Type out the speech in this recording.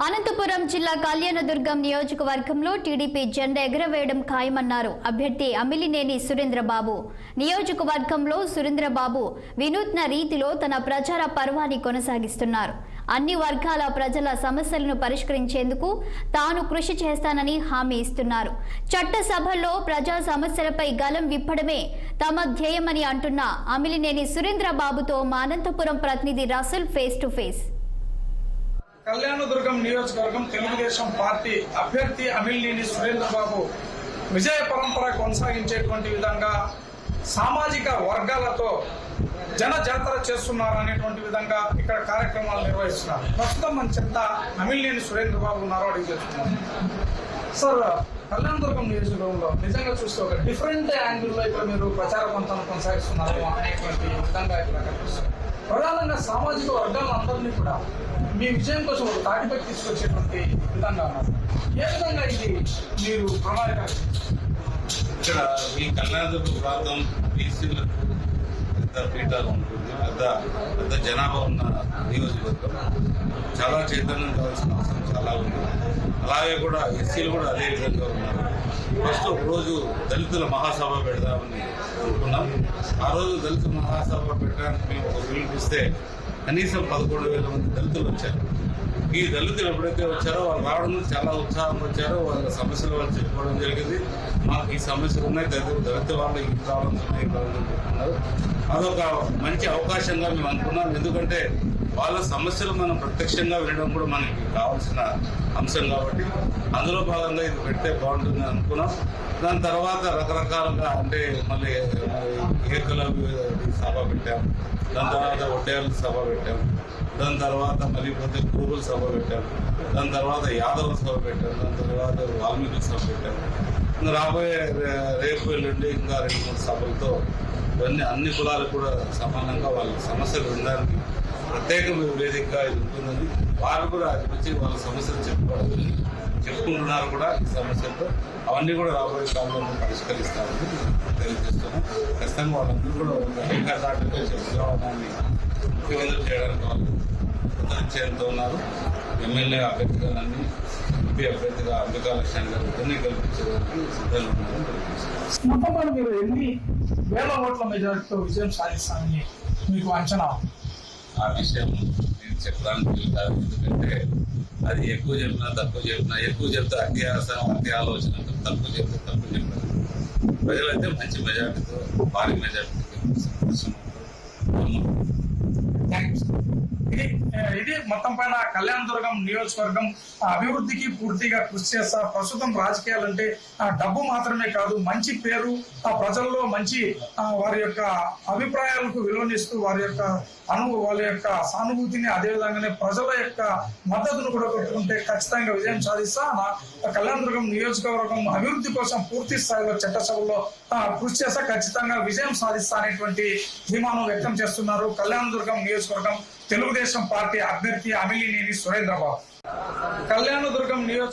అనంతపురం జిల్లా కళ్యాణదుర్గం నియోజకవర్గంలో టీడీపీ జెండా ఎగురవేయడం ఖాయమన్నారు అభ్యర్థి అమిలినేని సురేంద్రబాబు. నియోజకవర్గంలో సురేంద్రబాబు వినూత్న రీతిలో తన ప్రచార పర్వాన్ని కొనసాగిస్తున్నారు. అన్ని వర్గాల ప్రజల సమస్యలను పరిష్కరించేందుకు తాను కృషి చేస్తానని హామీ ఇస్తున్నారు. చట్టసభల్లో ప్రజా సమస్యలపై గలం విప్పడమే తమ ధ్యేయమని అంటున్న అమిలినేని సురేంద్రబాబుతో మా అనంతపురం ప్రతినిధి Rasool face to face. Kalyanadurgam నియోజకవర్గం తెలుగుదేశం పార్టీ అభ్యర్థి అమిలినేని సురేంద్రబాబు విజయ పరంపర కొనసాగించేటువంటి విధంగా సామాజిక వర్గాలతో జన జాతర చేస్తున్నారు అనేటువంటి విధంగా ఇక్కడ కార్యక్రమాలు నిర్వహిస్తున్నారు. ప్రస్తుతం మన చెత్త అమిలినేని సురేంద్రబాబు ఉన్నారో అడిగి చేస్తున్నారు సార్ కళ్యాణదుర్గం నియోజకవర్గంలో నిజంగా చూస్తే ఒక డిఫరెంట్ యాంగిల్లో ఇక్కడ మీరు ప్రచార పంతాన్ని కొనసాగిస్తున్నారు అనేటువంటి విధంగా ఇక్కడ కనిపిస్తుంది. ప్రధానంగా సామాజిక వర్గాలందరినీ కూడా మీ విజయం కోసం ఒక తాటిపై తీసుకొచ్చేటువంటి విధంగా ఏ విధంగా ఇది మీరు ప్రణాళిక ఇక్కడ ఈ కళ్యాణదుర్గ ప్రాంతం బీసీలకు పెద్ద పీఠాలు ఉంటుంది. పెద్ద పెద్ద జనాభా ఉన్న నియోజకవర్గం. చాలా చైతన్యం కావాల్సిన అవసరం చాలా ఉంది. అలాగే కూడా ఎస్సీలు కూడా అదే విధంగా ఉన్నారు. ఫస్ట్ ఒక రోజు దళితుల మహాసభ పెడదామని అనుకున్నాం. ఆ రోజు దళిత మహాసభ పెట్టడానికి మేము ఒక పిలిపిస్తే కనీసం పదకొండు వేల మంది దళితులు వచ్చారు. ఈ దళితులు ఎప్పుడైతే వచ్చారో వాళ్ళు రావడం చాలా ఉత్సాహం వచ్చారో. వాళ్ళ సమస్యలు వాళ్ళు చెప్పుకోవడం జరిగింది. మాకు ఈ సమస్యలు ఉన్నాయి. దళిత దళిత వాళ్ళు ఈ ప్రాబ్లమ్స్ ఉన్నాయి ఈ ప్రాబ్లమ్స్ చెప్పుకున్నారు అదొక మంచి అవకాశంగా మేము అనుకున్నాం. ఎందుకంటే వాళ్ళ సమస్యలు మనం ప్రత్యక్షంగా వినడం కూడా మనకి కావాల్సిన అంశం కాబట్టి అందులో భాగంగా ఇది పెడితే బాగుంటుంది అనుకున్నాం. దాని తర్వాత రకరకాలుగా అంటే మళ్ళీ ఏకల సభ పెట్టాం. దాని తర్వాత ఒడ్డేళ్ళ సభ పెట్టాం. దాని తర్వాత మళ్ళీ పోతే కూరుల సభ పెట్టాం. దాని తర్వాత యాదవ సభ పెట్టాం. దాని తర్వాత వాల్మీకి సభ పెట్టాం. రాబోయే రేపు ఎల్లుండి ఇంకా రెండు మూడు సభలతో ఇవన్నీ అన్ని కులాలు కూడా సమానంగా వాళ్ళ సమస్యలు ఉండడానికి ప్రత్యేకమైన వేదికగా ఇది ఉంటుందని వారు కూడా అది వచ్చి వాళ్ళ సమస్యలు చెప్పుకోవడం చెప్పుకుంటున్నారు కూడా ఈ సమస్యలతో అవన్నీ కూడా రాబోయే కాలంలో పరిష్కరిస్తామని తెలియజేస్తున్నాం. ఖచ్చితంగా వాళ్ళందరూ కూడా ఒక ఏకతాటిగా చెప్పుకోవడాన్ని ముఖ్యమంత్రి చేయడానికి వాళ్ళు కృతజ్ఞతతో ఉన్నారు. ఎమ్మెల్యే అభ్యర్థిగానని ఎంపీ అభ్యర్థిగా అంబికా లక్ష్యాన్ని గారు కల్పించడానికి సిద్ధంగా ఉన్నారని మీరు ఎన్ని వేల ఓట్ల మెజారిటీతో విజయం సాధిస్తామని మీకు అంచనా ఆ విషయం నేను చెప్పడానికి కాదు ఎందుకంటే అది ఎక్కువ చెప్పినా తక్కువ చెప్పినా ఎక్కువ చెప్తే అతి ఆశ అన్ని ఆలోచన తక్కువ చెప్తే తక్కువ చెప్పారు ప్రజలైతే మంచి మెజార్టీతో భారీ మెజార్టీతో థ్యాంక్స్ ఇది ఇది మొత్తం పైన కళ్యాణదుర్గం నియోజకవర్గం అభివృద్ధికి పూర్తిగా కృషి చేస్తా ప్రస్తుతం రాజకీయాలంటే అంటే డబ్బు మాత్రమే కాదు మంచి పేరు ఆ ప్రజల్లో మంచి వారి యొక్క అభిప్రాయాలకు విలువనిస్తూ వారి యొక్క అను వాళ్ళ యొక్క సానుభూతిని అదేవిధంగానే ప్రజల యొక్క మద్దతును కూడా పెట్టుకుంటే ఖచ్చితంగా విజయం సాధిస్తా కళ్యాణ కళ్యాణదుర్గం నియోజకవర్గం అభివృద్ధి కోసం పూర్తి స్థాయిలో చట్టసభలో కృషి చేస్తా ఖచ్చితంగా విజయం సాధిస్తా అనేటువంటి ధీమాను వ్యక్తం చేస్తున్నారు. కళ్యాణదుర్గం నియోజకవర్గం తెలుగుదేశం పార్టీ అభ్యర్థి అమిలినేని సురేంద్రబాబు. కళ్యాణదుర్గం నియోజక